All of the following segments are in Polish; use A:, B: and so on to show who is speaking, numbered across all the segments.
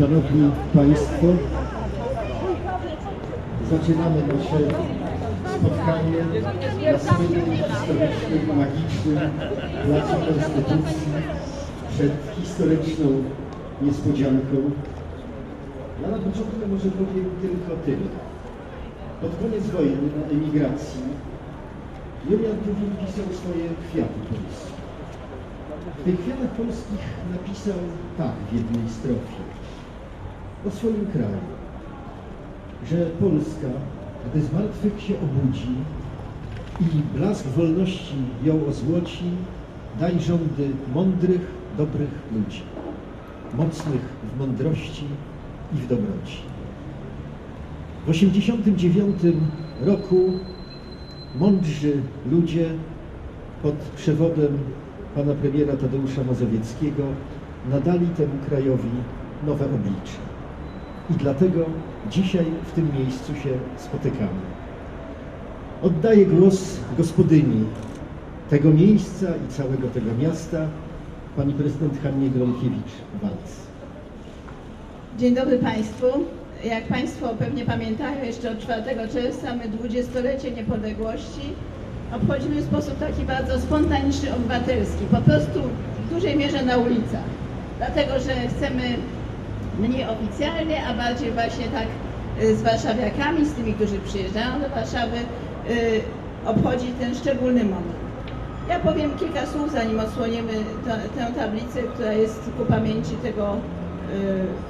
A: Państwo. Zaczynamy nasze spotkanie na słynnym, historycznym, magicznym Placu Konstytucji przed historyczną niespodzianką. Ja na początku może powiem tylko tyle. Pod koniec wojny na emigracji Julian Tuwim pisał swoje kwiaty polskie. W tych kwiatach polskich napisał tak w jednej strofie o swoim kraju, że Polska, gdy z martwych się obudzi i blask wolności ją ozłoci, daj rządy mądrych, dobrych ludzi, mocnych w mądrości i w dobroci. W 89 roku mądrzy ludzie pod przewodem pana premiera Tadeusza Mazowieckiego nadali temu krajowi nowe oblicze. I dlatego dzisiaj w tym miejscu się spotykamy. Oddaję głos gospodyni tego miejsca i całego tego miasta, pani prezydent Hannie Gronkiewicz-Walc.
B: Dzień dobry Państwu. Jak Państwo pewnie pamiętają, jeszcze od 4 czerwca my dwudziestolecie niepodległości obchodzimy w sposób taki bardzo spontaniczny, obywatelski. Po prostu w dużej mierze na ulicach. Dlatego, że chcemy mniej oficjalnie, a bardziej właśnie tak y, z warszawiakami, z tymi, którzy przyjeżdżają do Warszawy, y, obchodzić ten szczególny moment. Ja powiem kilka słów, zanim odsłonimy tę- tablicę, która jest ku pamięci tego y,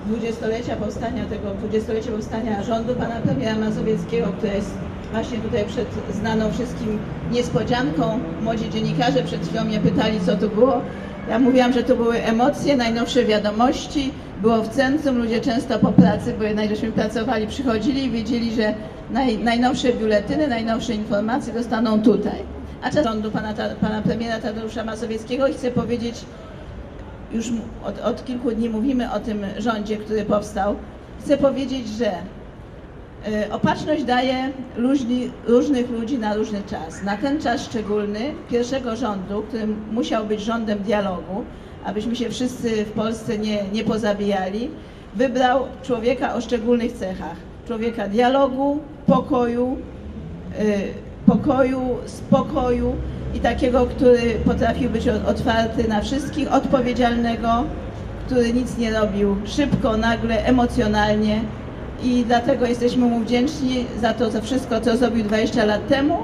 B: dwudziestolecia powstania, tego dwudziestolecia powstania rządu pana premiera Mazowieckiego, która jest właśnie tutaj przed znaną wszystkim niespodzianką. Młodzi dziennikarze przed chwilą mnie pytali, co to było. Ja mówiłam, że to były emocje, najnowsze wiadomości, było w centrum, ludzie często po pracy, bo jednak żeśmy pracowali, przychodzili i wiedzieli, że naj, najnowsze biuletyny, najnowsze informacje dostaną tutaj. A czas rządu pana, pana premiera Tadeusza Mazowieckiego i chcę powiedzieć, już od, od kilku dni mówimy o tym rządzie, który powstał. Chcę powiedzieć, że opatrzność daje różni, różnych ludzi na różny czas. Na ten czas szczególny pierwszego rządu, który musiał być rządem dialogu, abyśmy się wszyscy w Polsce nie, nie pozabijali, wybrał człowieka o szczególnych cechach. Człowieka dialogu, pokoju, y, pokoju, spokoju i takiego, który potrafił być otwarty na wszystkich, odpowiedzialnego, który nic nie robił szybko, nagle, emocjonalnie i dlatego jesteśmy mu wdzięczni za to, za wszystko, co zrobił 20 lat temu,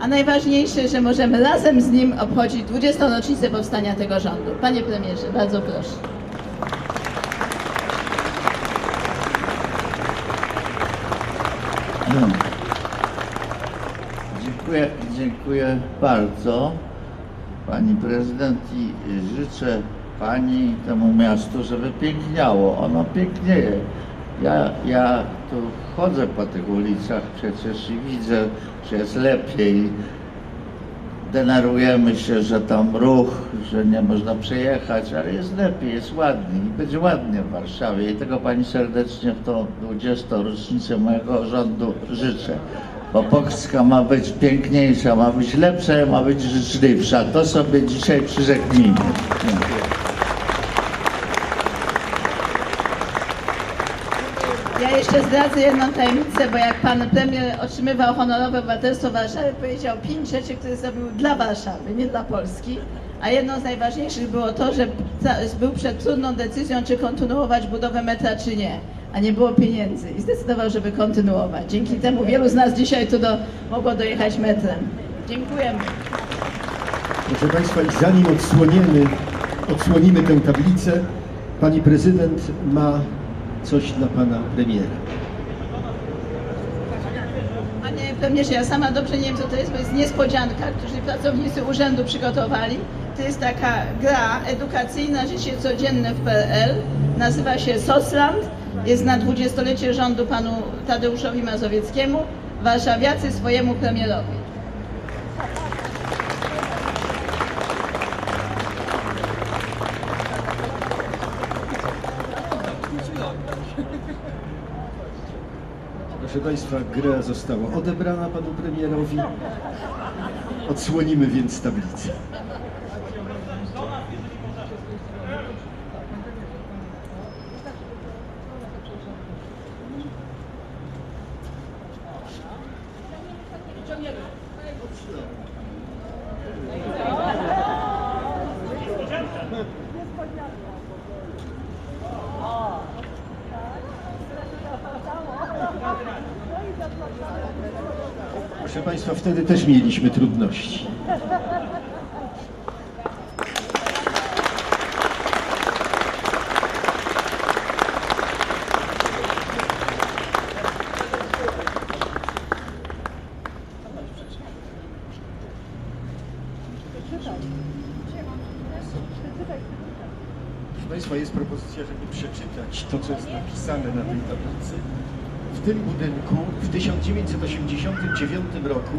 B: a najważniejsze, że możemy razem z nim obchodzić 20. rocznicę powstania tego rządu. Panie premierze, bardzo proszę.
C: No. Dziękuję, dziękuję bardzo Pani Prezydent i życzę Pani temu miastu, żeby piękniało. Ono pięknieje. Ja, ja tu chodzę po tych ulicach przecież i widzę, że jest lepiej. Denerwujemy się, że tam ruch, że nie można przejechać, ale jest lepiej, jest ładniej i będzie ładnie w Warszawie i tego Pani serdecznie w tą 20. rocznicę mojego rządu życzę. Bo Polska ma być piękniejsza, ma być lepsza ma być życzliwsza. To sobie dzisiaj przyrzeknijmy. Dziękuję.
B: Ja jeszcze zdradzę jedną tajemnicę, bo jak pan premier otrzymywał honorowe obywatelstwo Warszawy, powiedział pięć rzeczy, które zrobił dla Warszawy, nie dla Polski. A jedną z najważniejszych było to, że był przed trudną decyzją, czy kontynuować budowę metra, czy nie. A nie było pieniędzy i zdecydował, żeby kontynuować. Dzięki temu wielu z nas dzisiaj tu do, mogło dojechać metrem. Dziękujemy.
A: Proszę Państwa, zanim odsłoniemy, odsłonimy tę tablicę, Pani Prezydent ma coś dla Pana Premiera.
B: Panie premierze, ja sama dobrze nie wiem, co to jest, bo jest niespodzianka, którzy pracownicy urzędu przygotowali. To jest taka gra edukacyjna, życie codzienne w PRL. Nazywa się Sosland. Jest na dwudziestolecie rządu panu Tadeuszowi Mazowieckiemu. Warszawiacy swojemu premierowi.
A: Proszę Państwa, gra została odebrana Panu Premierowi. Odsłonimy więc tablicę. Proszę Państwa, wtedy też mieliśmy trudności. Proszę Państwa, jest propozycja, żeby przeczytać to, co jest napisane na tej tablicy. W tym budynku w 1989 roku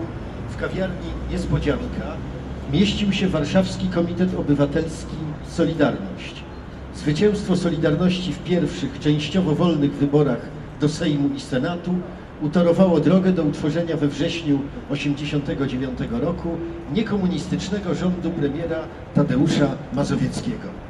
A: w kawiarni Niespodzianka mieścił się Warszawski Komitet Obywatelski Solidarność. Zwycięstwo Solidarności w pierwszych, częściowo wolnych wyborach do Sejmu i Senatu utorowało drogę do utworzenia we wrześniu 1989 roku niekomunistycznego rządu premiera Tadeusza Mazowieckiego.